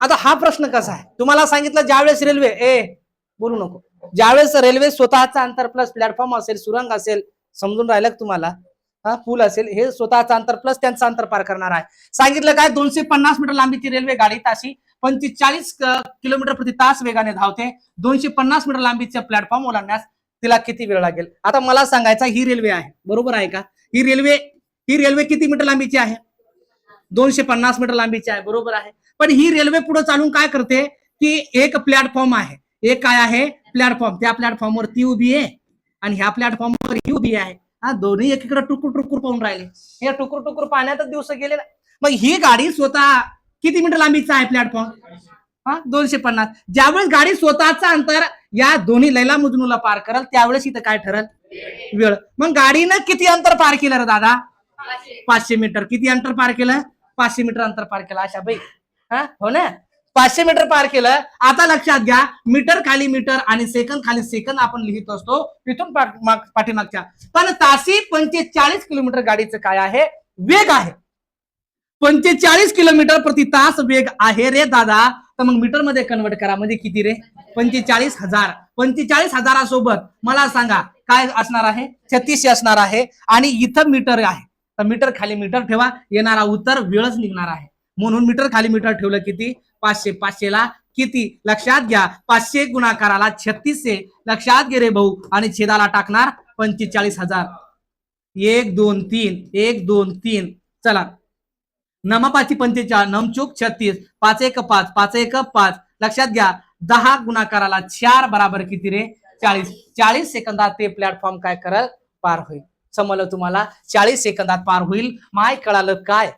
आता हा प्रश्न कसा आहे? तुम्हाला सांगितलं ज्यावेळेस रेल्वे ए बोलू नको. ज्यावेळेस रेल्वे स्वतःचा अंतर प्लस प्लॅटफॉर्म असेल सुरंग असेल समजून राहिलं तुम्हाला? हा पूल असेल हे स्वतःचा अंतर प्लस त्यांचं अंतर पार करणार आहे. सांगितलं काय? दोनशे पन्नास मीटर लांबीची रेल्वे गाडी ताशी पंचेचाळीस किलोमीटर प्रति तास वेगाने धावते. दोनशे पन्नास मीटर लांबीचा प्लॅटफॉर्म ओलांडण्यास तिला किती वेळ लागेल? आता मला सांगायचं ही रेल्वे आहे. बरोबर आहे का? ही रेल्वे ही रेल्वे किती मीटर लांबीची आहे? दोनशे पन्नास मीटर लांबीची आहे बरोबर आहे. पण ही रेल्वे पुढे चालून काय करते की एक प्लॅटफॉर्म आहे. एक काय आहे? प्लॅटफॉर्म. त्या प्लॅटफॉर्मवर ती उभी आहे. आणि ह्या प्लॅटफॉर्मवर ही उभी आहे. हा दोन्ही एकीकडे टुकुर टुकुर पाहून राहिले. हे टुकुर टुकुर पाहण्यातच दिवस गेले ना. मग ही गाडी स्वतः किती मीटर लांबीचा आहे प्लॅटफॉर्म? हा दोनशे पन्नास. ज्यावेळेस गाडी स्वतःचा अंतर या दोन्ही लैला मुजनूला पार करल त्यावेळेस इथं काय ठरल? वेळ. मग गाडीनं किती अंतर पार केलं रे दादा? पाचशे मीटर. किती अंतर पार केलं? पाचशे मीटर अंतर पार केलं अशा बाई. हा? हो ना? पाचशे मीटर पार केलं. आता लक्षात घ्या मीटर खाली मीटर आणि सेकंद खाली सेकंद आपण लिहित असतो तिथून पाठीमागच्या. पण तासी पंचेचाळीस किलोमीटर गाडीचं काय आहे? वेग आहे. पंचेचाळीस किलोमीटर प्रति तास वेग आहे रे दादा. तर मग मीटरमध्ये कन्वर्ट करा. म्हणजे किती रे? पंचेचाळीस हजार. पंचेचाळीस हजारासोबत मला सांगा काय असणार आहे? छत्तीसशे असणार आहे आणि इथं मीटर आहे. तर मीटर खाली मीटर ठेवा. येणारा उत्तर वेळच निघणार आहे. म्हणून मीटर खाली मीटर ठेवलं किती? पाचशे. पाचशेला किती? लक्षात घ्या. पाचशे गुणाकाराला छत्तीसशे. लक्षात घे रे भाऊ. आणि छेदाला टाकणार पंचेचाळीस हजार. एक दोन तीन. एक दोन तीन. चला. नमापाची पंचेचाळ. नमचूक छत्तीस. पाच एक पाच. पाच एक पाच. लक्षात घ्या. दहा गुणाकाराला चार बराबर किती रे? चाळीस. चाळीस सेकंदात ते प्लॅटफॉर्म काय करत पार होईल. समजलं तुम्हाला? चाळीस सेकंदात पार होईल. माय कळालं काय?